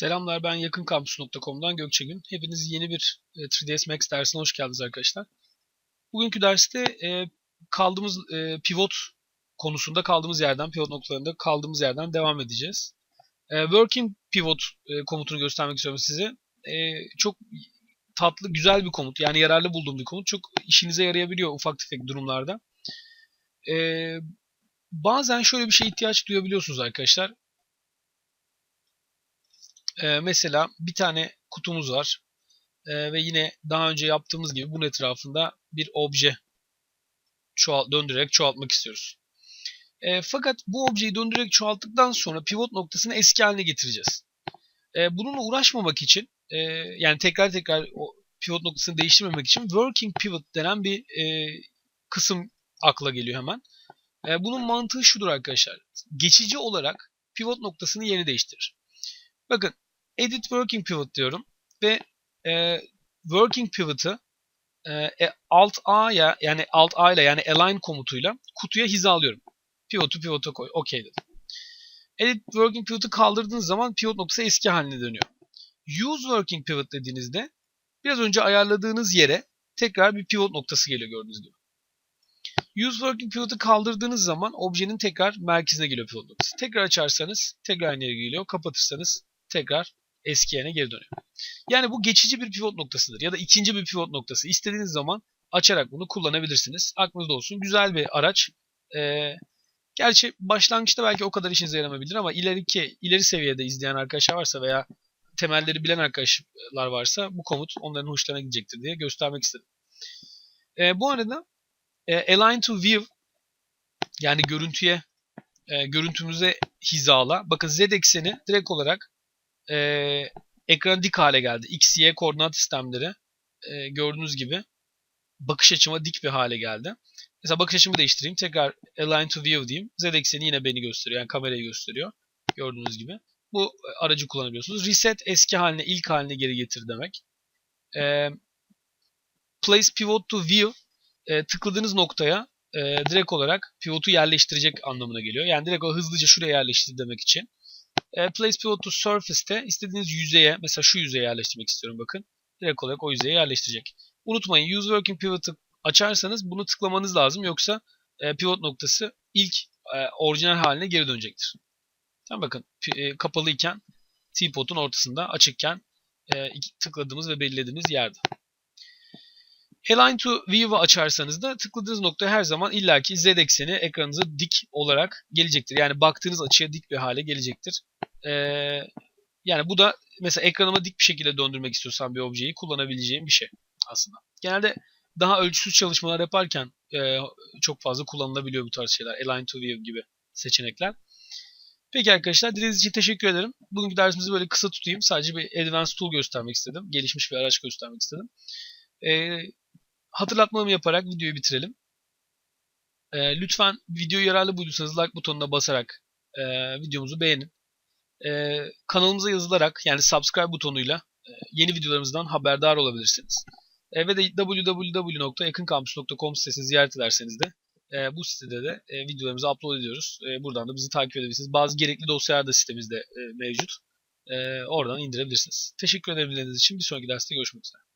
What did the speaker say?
Selamlar ben yakınkampüs.com'dan Gökçegün. Hepiniz yeni bir e, 3ds Max dersine hoş geldiniz arkadaşlar. Bugünkü derste e, kaldığımız e, pivot konusunda kaldığımız yerden, pivot noktalarında kaldığımız yerden devam edeceğiz. E, working pivot e, komutunu göstermek istiyorum size. E, çok tatlı, güzel bir komut. Yani yararlı bulduğum bir komut. Çok işinize yarayabiliyor ufak tefek durumlarda. E, bazen şöyle bir şeye ihtiyaç duyabiliyorsunuz arkadaşlar. Ee, mesela bir tane kutumuz var ee, ve yine daha önce yaptığımız gibi bunun etrafında bir obje çoğal döndürerek çoğaltmak istiyoruz. E, fakat bu objeyi döndürerek çoğalttıktan sonra pivot noktasını eski haline getireceğiz. E, bununla uğraşmamak için e, yani tekrar tekrar o pivot noktasını değiştirmemek için working pivot denen bir e, kısım akla geliyor hemen. E, bunun mantığı şudur arkadaşlar. Geçici olarak pivot noktasını yeni değiştirir. Bakın edit working pivot diyorum ve e, working pivot'ı e, e alt A'ya yani alt A ile yani align komutuyla kutuya hizalıyorum. Pivot'u pivot'a koy. OK dedim. Edit working pivot'ı kaldırdığınız zaman pivot noktası eski haline dönüyor. Use working pivot dediğinizde biraz önce ayarladığınız yere tekrar bir pivot noktası geliyor gördüğünüz gibi. Use working pivot'ı kaldırdığınız zaman objenin tekrar merkezine geliyor pivot noktası. Tekrar açarsanız tekrar aynı yere geliyor. Kapatırsanız tekrar eski yerine geri dönüyor. Yani bu geçici bir pivot noktasıdır ya da ikinci bir pivot noktası. İstediğiniz zaman açarak bunu kullanabilirsiniz. Aklınızda olsun. Güzel bir araç. Ee, gerçi başlangıçta belki o kadar işinize yaramayabilir ama ileriki ileri seviyede izleyen arkadaşlar varsa veya temelleri bilen arkadaşlar varsa bu komut onların hoşlarına gidecektir diye göstermek istedim. Ee, bu arada e, align to view yani görüntüye e, görüntümüze hizala. Bakın z ekseni direkt olarak e, ekran dik hale geldi. X, Y koordinat sistemleri e, gördüğünüz gibi bakış açıma dik bir hale geldi. Mesela bakış açımı değiştireyim. Tekrar align to view diyeyim. Z ekseni yine beni gösteriyor. Yani kamerayı gösteriyor. Gördüğünüz gibi. Bu aracı kullanabiliyorsunuz. Reset eski haline, ilk haline geri getir demek. E, place pivot to view e, tıkladığınız noktaya e, direkt olarak pivotu yerleştirecek anlamına geliyor. Yani direkt o hızlıca şuraya yerleştir demek için. E, place pivot to surface'te istediğiniz yüzeye, mesela şu yüzeye yerleştirmek istiyorum bakın. Direkt olarak o yüzeye yerleştirecek. Unutmayın use working pivot'ı açarsanız bunu tıklamanız lazım. Yoksa e, pivot noktası ilk e, orijinal haline geri dönecektir. Tamam bakın e, kapalı iken T-pot'un ortasında açıkken tıkladığımız ve belirlediğimiz yerde. Align to View'u açarsanız da tıkladığınız nokta her zaman illaki Z ekseni ekranınıza dik olarak gelecektir. Yani baktığınız açıya dik bir hale gelecektir. Ee, yani bu da mesela ekranıma dik bir şekilde döndürmek istiyorsam bir objeyi kullanabileceğim bir şey aslında. Genelde daha ölçüsüz çalışmalar yaparken e, çok fazla kullanılabiliyor bu tarz şeyler. Align to View gibi seçenekler. Peki arkadaşlar dinlediğiniz için teşekkür ederim. Bugünkü dersimizi böyle kısa tutayım. Sadece bir Advanced Tool göstermek istedim. Gelişmiş bir araç göstermek istedim. Ee, hatırlatmamı yaparak videoyu bitirelim. E, lütfen videoyu yararlı bulduysanız like butonuna basarak e, videomuzu beğenin. E, kanalımıza yazılarak yani subscribe butonuyla e, yeni videolarımızdan haberdar olabilirsiniz. E, ve de www.yakınkampüs.com sitesini ziyaret ederseniz de e, bu sitede de e, videolarımızı upload ediyoruz. E, buradan da bizi takip edebilirsiniz. Bazı gerekli dosyalar da sitemizde e, mevcut. E, oradan indirebilirsiniz. Teşekkür ederim dinlediğiniz için. Bir sonraki derste görüşmek üzere.